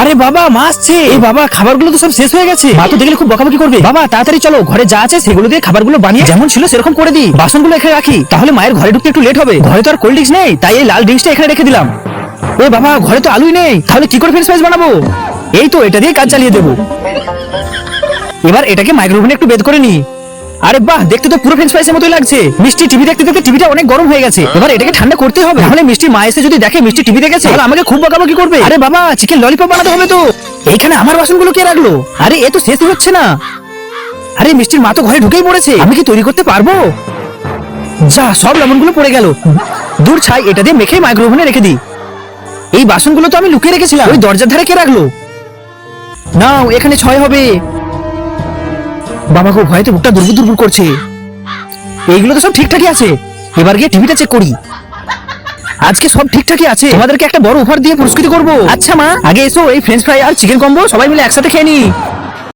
আরে বাবা, মা এই বাবা, খাবারগুলো তো সব শেষ হয়ে গেছে। মা তো দেখলে খুব বকাবকি করবে। বাবা, তাড়াতাড়ি চলো, ঘরে যা আছে সেগুলো দিয়ে খাবারগুলো বানিয়ে যেমন ছিল সেরকম করে দিই। বাসনগুলো এখানে রাখি, তাহলে মায়ের ঘরে ঢুকতে একটু লেট হবে। ঘরে তো আর কোল্ড ড্রিঙ্কস নেই, তাই এই লাল ড্রিঙ্কসটা এখানে রেখে দিলাম। ও বাবা, ঘরে তো আলুই নেই, তাহলে কি করে ফ্রেঞ্চ ফ্রাইজ বানাবো? এই তো, এটা দিয়ে কাজ চালিয়ে দেবো। এবার এটাকে মাইক্রোওভেনে একটু বেদ করে নি আরে বাহ দেখতে তো পুরো ফ্রেঞ্চ ফ্রাইসের মতোই লাগছে। মিষ্টি টিভি দেখতে দেখতে টিভিটা অনেক গরম হয়ে গেছে। এবার এটাকে ঠান্ডা করতে হবে। তাহলে মিষ্টি মা এসে যদি দেখে মিষ্টি টিভি দেখেছে তাহলে আমাকে খুব বকাবকি করবে। আরে বাবা চিকেন ললিপপ বানাতে হবে তো। এইখানে আমার বাসনগুলো কে রাখল? আরে এ তো শেষই হচ্ছে না। আরে মিষ্টির মা তো ঘরে ঢুকেই পড়েছে। আমি কি তৈরি করতে পারব? যা সব লবণগুলো পড়ে গেল। দূর ছাই এটা দিয়ে মেখে মাইক্রোওভেনে রেখে দিই এই বাসনগুলো তো আমি লুকিয়ে রেখেছিলাম। ওই দরজার ধারে কে রাখল? নাও এখানে ছয় হবে। বাবা গো ভয়তে বুকটা দুর্বল দুর্বল করছে। এইগুলো তো সব ঠিকঠাকই আছে। এবার গিয়ে টিভিটা চেক করি। আজকে সব ঠিকঠাকই আছে। তোমাদেরকে একটা বড় অফার দিয়ে পুরস্কৃত করব। আচ্ছা মা। আগে এসো এই ফ্রেঞ্চ ফ্রাই আর চিকেন কম্বো সবাই মিলে একসাথে খেয়ে নি